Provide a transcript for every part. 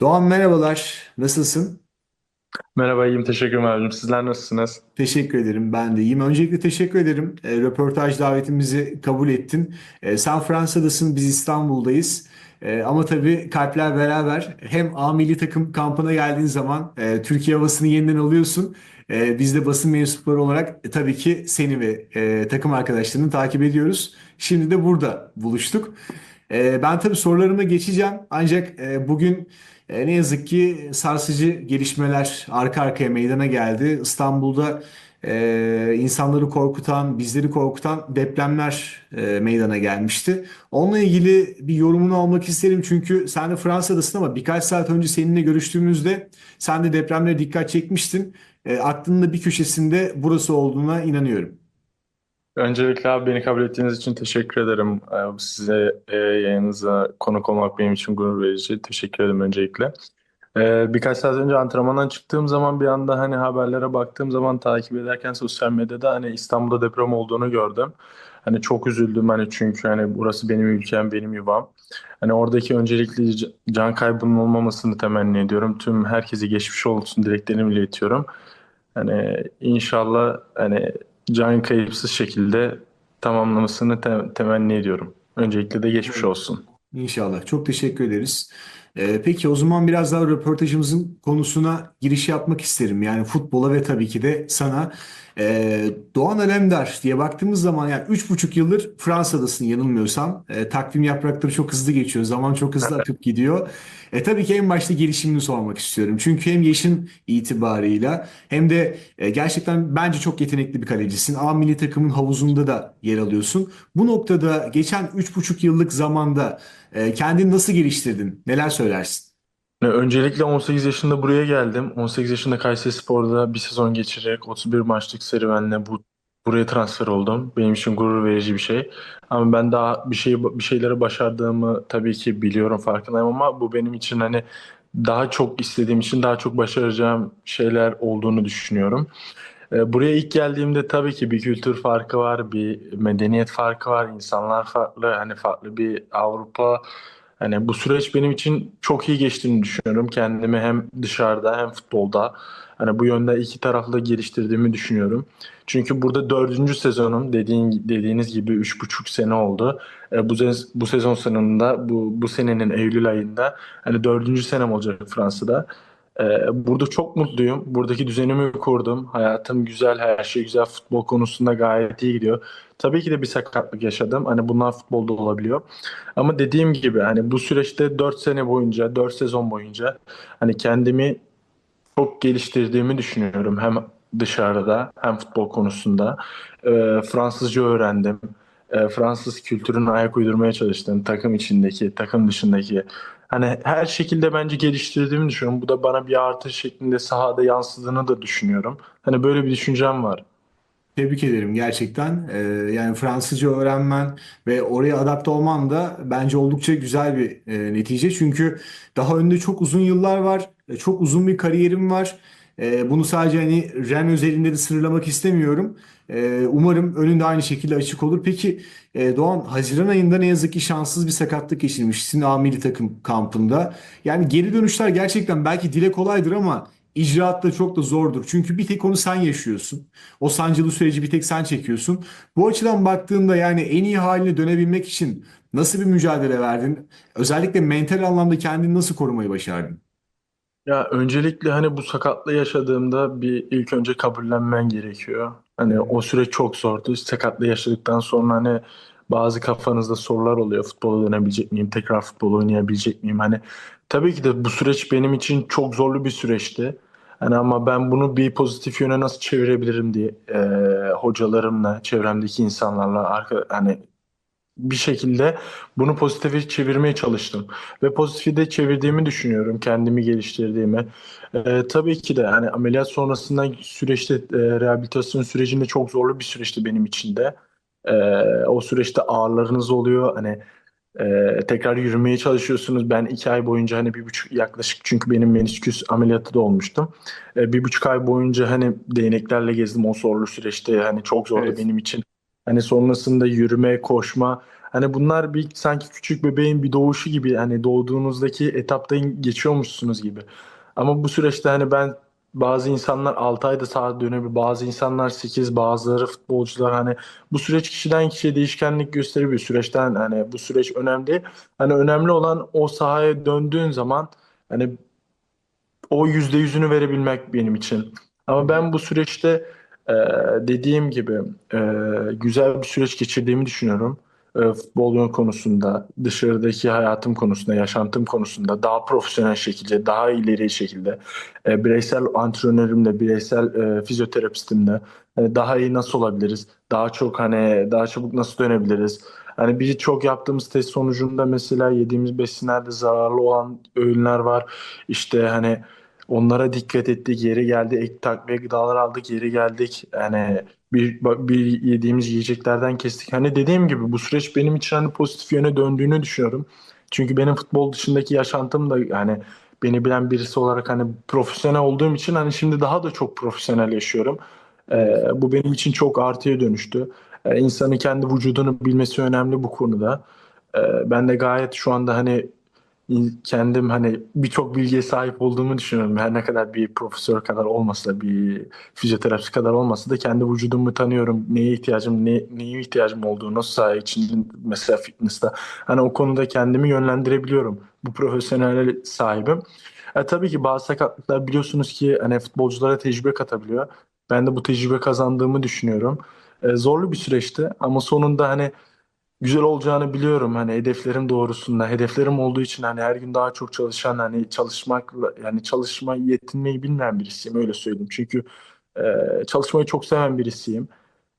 Doğan merhabalar. Nasılsın? Merhaba, iyiyim. Teşekkür ederim. Sizler nasılsınız? Teşekkür ederim. Ben de iyiyim. Öncelikle teşekkür ederim. E, röportaj davetimizi kabul ettin. E, sen Fransa'dasın, biz İstanbul'dayız. E, ama tabii kalpler beraber. Hem A milli takım kampına geldiğin zaman e, Türkiye havasını yeniden alıyorsun. E, biz de basın mensupları olarak e, tabii ki seni ve e, takım arkadaşlarını takip ediyoruz. Şimdi de burada buluştuk. E, ben tabii sorularıma geçeceğim. Ancak e, bugün e, ne yazık ki sarsıcı gelişmeler arka arkaya meydana geldi. İstanbul'da e, insanları korkutan, bizleri korkutan depremler meydana gelmişti. Onunla ilgili bir yorumunu almak isterim çünkü sen de Fransa'dasın ama birkaç saat önce seninle görüştüğümüzde sen de depremlere dikkat çekmiştin. Aklının da bir köşesinde burası olduğuna inanıyorum. Öncelikle abi beni kabul ettiğiniz için teşekkür ederim. Ee, Size e, yayınınıza konuk olmak benim için gurur verici. Teşekkür ederim öncelikle. Ee, birkaç saat önce antrenmandan çıktığım zaman bir anda hani haberlere baktığım zaman takip ederken sosyal medyada hani İstanbul'da deprem olduğunu gördüm. Hani çok üzüldüm hani çünkü hani burası benim ülkem, benim yuvam. Hani oradaki öncelikli can kaybının olmamasını temenni ediyorum. Tüm herkese geçmiş olsun dileklerimi iletiyorum. Hani inşallah hani can kayıpsız şekilde tamamlamasını te- temenni ediyorum. Öncelikle de geçmiş olsun. İnşallah. Çok teşekkür ederiz. Ee, peki o zaman biraz daha röportajımızın konusuna giriş yapmak isterim. Yani futbola ve tabii ki de sana. Ee, Doğan Alemdar diye baktığımız zaman yani üç buçuk yıldır Fransa'dasın yanılmıyorsam. Ee, takvim yaprakları çok hızlı geçiyor. Zaman çok hızlı akıp gidiyor. E, tabii ki en başta gelişimini sormak istiyorum. Çünkü hem yaşın itibarıyla hem de e, gerçekten bence çok yetenekli bir kalecisin. A milli takımın havuzunda da yer alıyorsun. Bu noktada geçen üç buçuk yıllık zamanda e, kendini nasıl geliştirdin? Neler söylersin? Öncelikle 18 yaşında buraya geldim. 18 yaşında Kayserispor'da bir sezon geçirerek 31 maçlık serüvenle bu buraya transfer oldum. Benim için gurur verici bir şey. Ama ben daha bir şey bir şeyleri başardığımı tabii ki biliyorum, farkındayım ama bu benim için hani daha çok istediğim için daha çok başaracağım şeyler olduğunu düşünüyorum. E, Buraya ilk geldiğimde tabii ki bir kültür farkı var, bir medeniyet farkı var, insanlar farklı, hani farklı bir Avrupa. Hani bu süreç benim için çok iyi geçtiğini düşünüyorum. Kendimi hem dışarıda hem futbolda hani bu yönde iki taraflı geliştirdiğimi düşünüyorum. Çünkü burada dördüncü sezonum dediğin, dediğiniz gibi üç buçuk sene oldu. E, bu, sez- bu sezon sonunda bu, bu senenin Eylül ayında hani dördüncü senem olacak Fransa'da. Ee, burada çok mutluyum. Buradaki düzenimi kurdum. Hayatım güzel, her şey güzel. Futbol konusunda gayet iyi gidiyor. Tabii ki de bir sakatlık yaşadım. Hani bunlar futbolda olabiliyor. Ama dediğim gibi hani bu süreçte 4 sene boyunca, 4 sezon boyunca hani kendimi çok geliştirdiğimi düşünüyorum. Hem dışarıda hem futbol konusunda. Ee, Fransızca öğrendim. Ee, Fransız kültürüne ayak uydurmaya çalıştım. Takım içindeki, takım dışındaki. Hani her şekilde bence geliştirdiğimi düşünüyorum. Bu da bana bir artı şeklinde sahada yansıdığını da düşünüyorum. Hani böyle bir düşüncem var. Tebrik ederim gerçekten. Ee, yani Fransızca öğrenmen ve oraya adapte olman da bence oldukça güzel bir e, netice. Çünkü daha önde çok uzun yıllar var. e, Çok uzun bir kariyerim var. E, bunu sadece hani Ren özelinde de sınırlamak istemiyorum. E, umarım önünde aynı şekilde açık olur. Peki e, Doğan, Haziran ayında ne yazık ki şanssız bir sakatlık geçirmişsin A milli takım kampında. Yani geri dönüşler gerçekten belki dile kolaydır ama icraatta çok da zordur. Çünkü bir tek onu sen yaşıyorsun. O sancılı süreci bir tek sen çekiyorsun. Bu açıdan baktığında yani en iyi haline dönebilmek için nasıl bir mücadele verdin? Özellikle mental anlamda kendini nasıl korumayı başardın? Ya öncelikle hani bu sakatlığı yaşadığımda bir ilk önce kabullenmen gerekiyor. Hani o süreç çok zordu. Sakatlığı yaşadıktan sonra hani bazı kafanızda sorular oluyor. Futbola dönebilecek miyim? Tekrar futbol oynayabilecek miyim? Hani tabii ki de bu süreç benim için çok zorlu bir süreçti. Hani ama ben bunu bir pozitif yöne nasıl çevirebilirim diye e, hocalarımla, çevremdeki insanlarla arka, hani bir şekilde bunu pozitife çevirmeye çalıştım. Ve pozitife de çevirdiğimi düşünüyorum. Kendimi geliştirdiğimi. Ee, tabii ki de hani ameliyat sonrasında süreçte e, rehabilitasyon sürecinde çok zorlu bir süreçti benim için de. Ee, o süreçte ağrılarınız oluyor. Hani e, tekrar yürümeye çalışıyorsunuz. Ben iki ay boyunca hani bir buçuk yaklaşık çünkü benim menisküs ameliyatı da olmuştum. Ee, bir buçuk ay boyunca hani değneklerle gezdim o zorlu süreçte. Hani çok zordu Evet. benim için. Hani sonrasında yürüme, koşma Hani bunlar bir sanki küçük bebeğin bir doğuşu gibi hani doğduğunuzdaki etaptan geçiyormuşsunuz gibi. Ama bu süreçte hani ben bazı insanlar 6 ayda sağa dönebilir, bazı insanlar 8, bazıları futbolcular hani bu süreç kişiden kişiye değişkenlik gösterebiliyor. Süreçten hani bu süreç önemli. Hani önemli olan o sahaya döndüğün zaman hani o yüzde yüzünü verebilmek benim için. Ama ben bu süreçte e, dediğim gibi e, güzel bir süreç geçirdiğimi düşünüyorum. E, futbol konusunda, dışarıdaki hayatım konusunda, yaşantım konusunda daha profesyonel şekilde, daha ileri şekilde, e, bireysel antrenörümle, bireysel e, fizyoterapistimle e, daha iyi nasıl olabiliriz? Daha çok hani daha çabuk nasıl dönebiliriz? Hani birçok yaptığımız test sonucunda mesela yediğimiz besinlerde zararlı olan öğünler var. İşte hani Onlara dikkat ettik. Yeri geldi ek takviye gıdalar aldık. Yeri geldik. Yani bir, bir yediğimiz yiyeceklerden kestik. Hani dediğim gibi bu süreç benim için hani pozitif yöne döndüğünü düşünüyorum. Çünkü benim futbol dışındaki yaşantım da yani beni bilen birisi olarak hani profesyonel olduğum için hani şimdi daha da çok profesyonel yaşıyorum. Ee, bu benim için çok artıya dönüştü. Ee, insanın kendi vücudunu bilmesi önemli bu konuda. Ee, ben de gayet şu anda hani kendim hani birçok bilgiye sahip olduğumu düşünüyorum. Her ne kadar bir profesör kadar olmasa, bir fizyoterapist kadar olmasa da kendi vücudumu tanıyorum. Neye ihtiyacım, ne, neye ihtiyacım olduğunu saha için mesela fitness'ta. Hani o konuda kendimi yönlendirebiliyorum. Bu profesyonel sahibim. E, tabii ki bazı sakatlıklar biliyorsunuz ki hani futbolculara tecrübe katabiliyor. Ben de bu tecrübe kazandığımı düşünüyorum. E, zorlu bir süreçti ama sonunda hani güzel olacağını biliyorum hani hedeflerim doğrusunda. Hedeflerim olduğu için hani her gün daha çok çalışan hani çalışmakla yani çalışmayı yetinmeyi bilmeyen birisiyim öyle söyleyeyim. Çünkü e, çalışmayı çok seven birisiyim.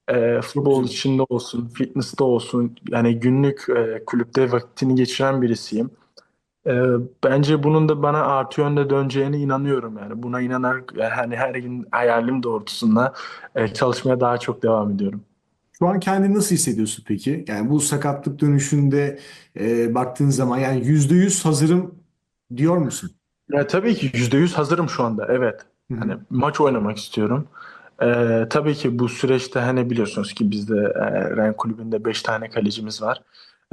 E, futbol içinde olsun, fitness'ta olsun yani günlük e, kulüpte vaktini geçiren birisiyim. E, bence bunun da bana artı yönde döneceğine inanıyorum yani. Buna inanarak yani her gün hayalim doğrultusunda e, çalışmaya daha çok devam ediyorum. Şu an kendini nasıl hissediyorsun peki? Yani bu sakatlık dönüşünde e, baktığın zaman yani %100 hazırım diyor musun? Ya tabii ki %100 hazırım şu anda. Evet. Hani maç oynamak istiyorum. Ee, tabii ki bu süreçte hani biliyorsunuz ki bizde e, Ren kulübünde 5 tane kalecimiz var.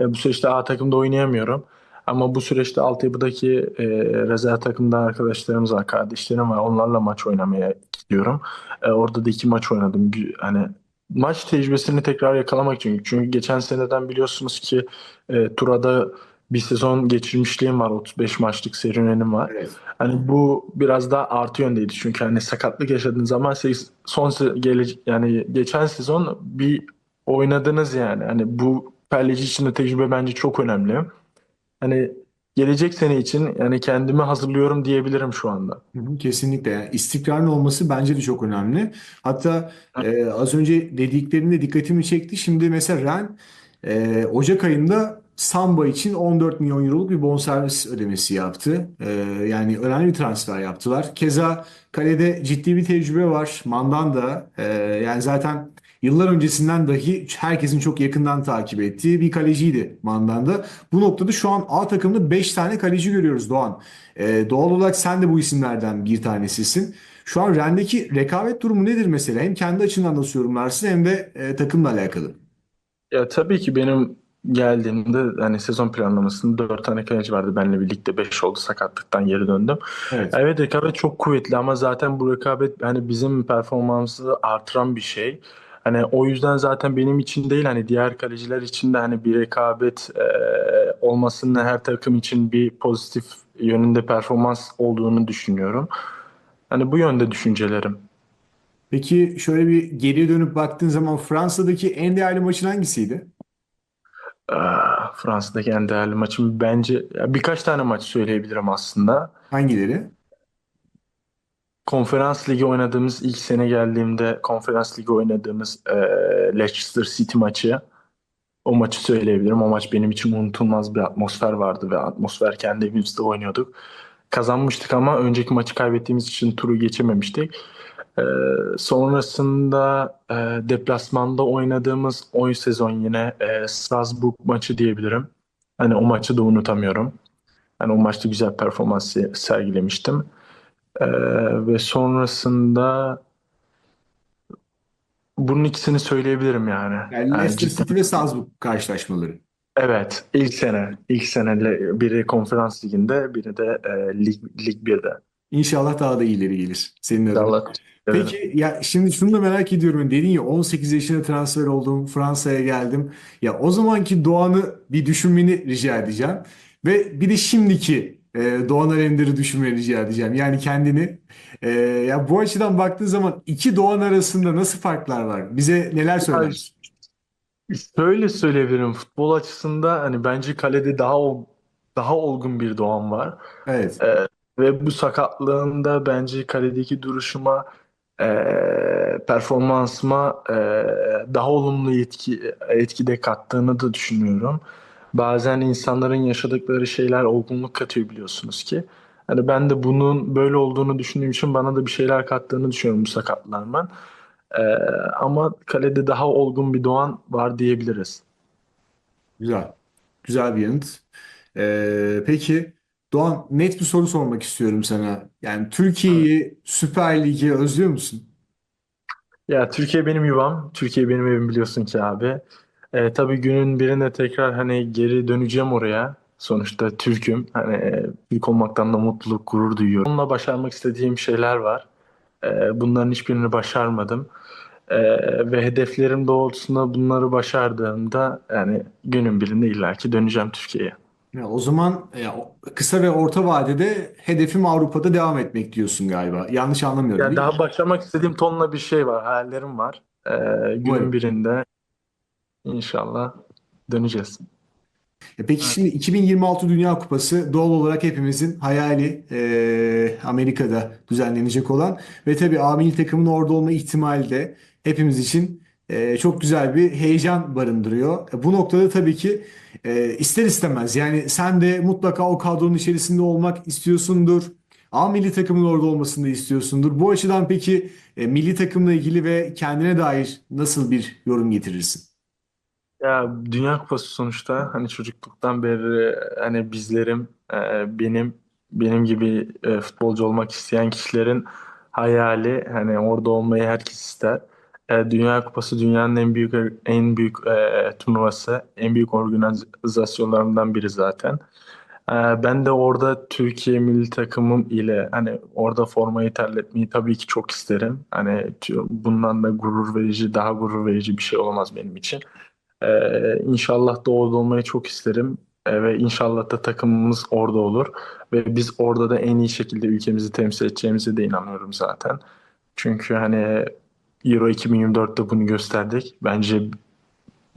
E, bu süreçte A takımda oynayamıyorum. Ama bu süreçte altyapıdaki e, rezerv takımda arkadaşlarımız var, kardeşlerim var. Onlarla maç oynamaya gidiyorum. E, orada da iki maç oynadım. Hani maç tecrübesini tekrar yakalamak için. Çünkü geçen seneden biliyorsunuz ki e, Tura'da bir sezon geçirmişliğim var. 35 maçlık serüvenim var. Evet. Hani bu biraz daha artı yöndeydi. Çünkü hani sakatlık yaşadığın zaman se- son se- gele yani geçen sezon bir oynadınız yani. Hani bu kaleci için de tecrübe bence çok önemli. Hani gelecek sene için yani kendimi hazırlıyorum diyebilirim şu anda. Kesinlikle yani istikrarın olması bence de çok önemli. Hatta e, az önce dediklerinde dikkatimi çekti. Şimdi mesela Ren e, Ocak ayında Samba için 14 milyon euroluk bir bonservis ödemesi yaptı. E, yani önemli bir transfer yaptılar. Keza kalede ciddi bir tecrübe var. Mandanda e, yani zaten yıllar öncesinden dahi herkesin çok yakından takip ettiği bir kaleciydi Mandanda. Bu noktada şu an A takımda 5 tane kaleci görüyoruz Doğan. Ee, doğal olarak sen de bu isimlerden bir tanesisin. Şu an Ren'deki rekabet durumu nedir mesela? Hem kendi açından nasıl yorumlarsın hem de e, takımla alakalı. Ya tabii ki benim geldiğimde hani sezon planlamasında 4 tane kaleci vardı. Benle birlikte 5 oldu sakatlıktan geri döndüm. Evet. Evet rekabet çok kuvvetli ama zaten bu rekabet hani bizim performansımızı artıran bir şey. Hani o yüzden zaten benim için değil hani diğer kaleciler için de hani bir rekabet e, olmasının her takım için bir pozitif yönünde performans olduğunu düşünüyorum. Hani bu yönde düşüncelerim. Peki şöyle bir geriye dönüp baktığın zaman Fransa'daki en değerli maçın hangisiydi? Ah, Fransa'daki en değerli maçım bence birkaç tane maç söyleyebilirim aslında. Hangileri? Konferans Ligi oynadığımız ilk sene geldiğimde Konferans Ligi oynadığımız e, Leicester City maçı. O maçı söyleyebilirim. O maç benim için unutulmaz bir atmosfer vardı ve atmosfer kendi evimizde oynuyorduk. Kazanmıştık ama önceki maçı kaybettiğimiz için turu geçememiştik. Ee, sonrasında e, deplasmanda oynadığımız oyun sezon yine e, Strasbourg maçı diyebilirim. Hani o maçı da unutamıyorum. Hani o maçta güzel performans sergilemiştim. Ee, ve sonrasında bunun ikisini söyleyebilirim yani. Yani Yani Leicester cidden City ve Salzburg karşılaşmaları. Evet, ilk sene. ilk seneyle biri konferans liginde, biri de e, lig, lig 1'de. İnşallah daha da iyileri gelir senin adına. İnşallah. Evet. Peki ya şimdi şunu da merak ediyorum. Dedin ya 18 yaşında transfer oldum, Fransa'ya geldim. Ya o zamanki Doğan'ı bir düşünmeni rica edeceğim. Ve bir de şimdiki e, Doğan Alemdar'ı düşünmeni rica edeceğim. Yani kendini. E, ya bu açıdan baktığın zaman iki Doğan arasında nasıl farklar var? Bize neler söylersin? Şöyle söyleyebilirim. Futbol açısında hani bence kalede daha ol- daha olgun bir Doğan var. Evet. Ee, ve bu sakatlığında bence kaledeki duruşuma, e, performansıma e, daha olumlu etki etkide kattığını da düşünüyorum. Bazen insanların yaşadıkları şeyler olgunluk katıyor biliyorsunuz ki. Hani ben de bunun böyle olduğunu düşündüğüm için bana da bir şeyler kattığını düşünüyorum bu sakatlanmanın. Ee, ama kalede daha olgun bir Doğan var diyebiliriz. Güzel. Güzel bir yanıt. E, peki Doğan net bir soru sormak istiyorum sana. Yani Türkiye'yi, Süper Lig'i özlüyor musun? Ya Türkiye benim yuvam. Türkiye benim evim biliyorsun ki abi. Ee, tabii günün birinde tekrar hani geri döneceğim oraya. Sonuçta Türk'üm. Hani e, Türk olmaktan da mutluluk, gurur duyuyorum. Onunla başarmak istediğim şeyler var. Ee, bunların hiçbirini başarmadım. Ee, ve hedeflerim doğrultusunda bunları başardığımda yani günün birinde illaki döneceğim Türkiye'ye. Ya o zaman ya, o- kısa ve orta vadede hedefim Avrupa'da devam etmek diyorsun galiba. Yanlış anlamıyorum Yani değil mi? daha başlamak istediğim tonla bir şey var, hayallerim var. Ee, günün Umarım. birinde inşallah döneceğiz. E Peki şimdi 2026 Dünya Kupası doğal olarak hepimizin hayali e, Amerika'da düzenlenecek olan ve tabii A takımın orada olma ihtimali de hepimiz için e, çok güzel bir heyecan barındırıyor. E, bu noktada tabii ki e, ister istemez yani sen de mutlaka o kadronun içerisinde olmak istiyorsundur. A milli takımın orada olmasını da istiyorsundur. Bu açıdan peki e, milli takımla ilgili ve kendine dair nasıl bir yorum getirirsin? Ya Dünya Kupası sonuçta hani çocukluktan beri hani bizlerim e, benim benim gibi e, futbolcu olmak isteyen kişilerin hayali hani orada olmayı herkes ister. E, Dünya Kupası dünyanın en büyük en büyük e, turnuvası, en büyük organizasyonlarından biri zaten. E, ben de orada Türkiye milli takımım ile hani orada formayı terletmeyi tabii ki çok isterim. Hani bundan da gurur verici, daha gurur verici bir şey olamaz benim için. Ee, inşallah da orada olmayı çok isterim. Ee, ve inşallah da takımımız orada olur. Ve biz orada da en iyi şekilde ülkemizi temsil edeceğimize de inanıyorum zaten. Çünkü hani Euro 2024'te bunu gösterdik. Bence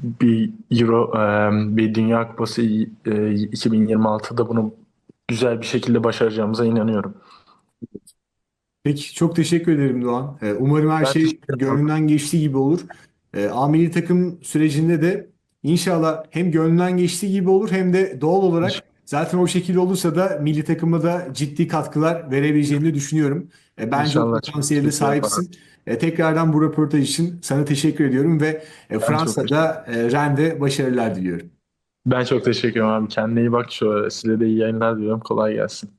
bir Euro, e, bir Dünya Kupası e, 2026'da bunu güzel bir şekilde başaracağımıza inanıyorum. Peki çok teşekkür ederim Doğan. Ee, Umarım her Ben şey gönlünden geçtiği gibi olur. Ee, A takım sürecinde de inşallah hem gönlünden geçtiği gibi olur hem de doğal olarak zaten o şekilde olursa da milli takıma da ciddi katkılar verebileceğini düşünüyorum. Ee, Bence o İnşallah. potansiyelde Çok yaparım. sahipsin. Ee, Tekrardan bu röportaj için sana teşekkür ediyorum ve e, Fransa'da e, Rennes'de başarılar diliyorum. Ben çok teşekkür ederim abi. Kendine iyi bak. Şu, size de iyi yayınlar diliyorum. Kolay gelsin.